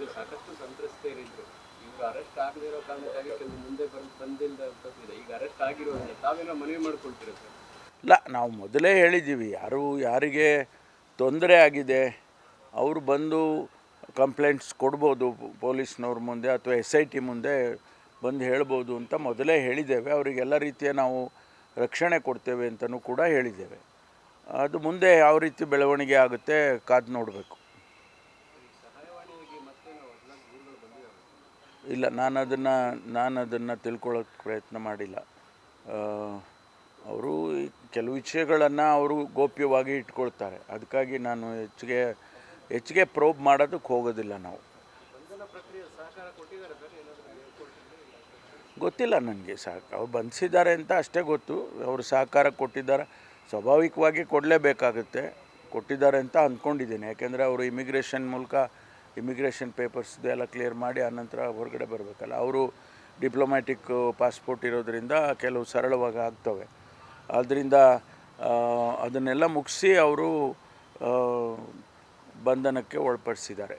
ಈಗ ಸಾಕಷ್ಟು ಸಂತ್ರಸ್ತೆಯರಿದ್ರು ಇವ್ರು ಅರೆಸ್ಟ್ ಆಗದಿರೋ ಕಾರಣಕ್ಕಾಗಿ ಕೆಲವು ಮುಂದೆ ಬಂದು ಇದೆ ಈಗ ಅರೆಸ್ಟ್ ಆಗಿರೋದ್ರಿಂದ ತಾವೇನೋ ಮನವಿ ಮಾಡ್ಕೊಳ್ತೀರಾ ಸರ್? ಇಲ್ಲ, ನಾವು ಮೊದಲೇ ಹೇಳಿದ್ದೀವಿ. ಯಾರು, ಯಾರಿಗೆ ತೊಂದರೆ ಆಗಿದೆ, ಅವರು ಬಂದು ಕಂಪ್ಲೇಂಟ್ಸ್ ಕೊಡ್ಬೋದು ಪೊಲೀಸ್ನವ್ರ ಮುಂದೆ ಅಥವಾ ಎಸ್ ಐ ಟಿ ಮುಂದೆ ಬಂದು ಹೇಳ್ಬೋದು ಅಂತ ಮೊದಲೇ ಹೇಳಿದ್ದೇವೆ. ಅವರಿಗೆಲ್ಲ ರೀತಿಯ ನಾವು ರಕ್ಷಣೆ ಕೊಡ್ತೇವೆ ಅಂತಲೂ ಕೂಡ ಹೇಳಿದ್ದೇವೆ. ಅದು ಮುಂದೆ ಯಾವ ರೀತಿ ಬೆಳವಣಿಗೆ ಆಗುತ್ತೆ ಕಾದು ನೋಡಬೇಕು. ಇಲ್ಲ ನಾನು ಅದನ್ನು ನಾನು ಅದನ್ನು ತಿಳ್ಕೊಳ್ಳೋಕೆ ಪ್ರಯತ್ನ ಮಾಡಿಲ್ಲ. ಅವರು ಕೆಲವು ವಿಷಯಗಳನ್ನು ಅವರು ಗೋಪ್ಯವಾಗಿ ಇಟ್ಕೊಳ್ತಾರೆ. ಅದಕ್ಕಾಗಿ ನಾನು ಹೆಚ್ಚಿಗೆ ಹೆಚ್ಚಿಗೆ ಪ್ರೋಬ್ ಮಾಡೋದಕ್ಕೆ ಹೋಗೋದಿಲ್ಲ ನಾವು. ಗೊತ್ತಿಲ್ಲ ನನಗೆ ಸಾಕು, ಅವ್ರು ಬಂಧಿಸಿದ್ದಾರೆ ಅಂತ ಅಷ್ಟೇ ಗೊತ್ತು. ಅವರು ಸಹಕಾರ ಕೊಟ್ಟಿದ್ದಾರೆ, ಸ್ವಾಭಾವಿಕವಾಗಿ ಕೊಡಲೇಬೇಕಾಗುತ್ತೆ, ಕೊಟ್ಟಿದ್ದಾರೆ ಅಂತ ಅಂದ್ಕೊಂಡಿದ್ದೀನಿ. ಯಾಕೆಂದರೆ ಅವರು ಇಮಿಗ್ರೇಷನ್ ಮೂಲಕ ಇಮಿಗ್ರೇಷನ್ ಪೇಪರ್ಸ್ದು ಎಲ್ಲ ಕ್ಲಿಯರ್ ಮಾಡಿ ಆನಂತರ ಹೊರಗಡೆ ಬರಬೇಕಲ್ಲ. ಅವರು ಡಿಪ್ಲೊಮ್ಯಾಟಿಕ್ ಪಾಸ್ಪೋರ್ಟ್ ಇರೋದರಿಂದ ಕೆಲವು ಸರಳವಾಗಿ ಆಗ್ತವೆ. ಆದ್ದರಿಂದ ಅದನ್ನೆಲ್ಲ ಮುಗಿಸಿ ಅವರು ಬಂಧನಕ್ಕೆ ಒಳಪಡಿಸಿದ್ದಾರೆ.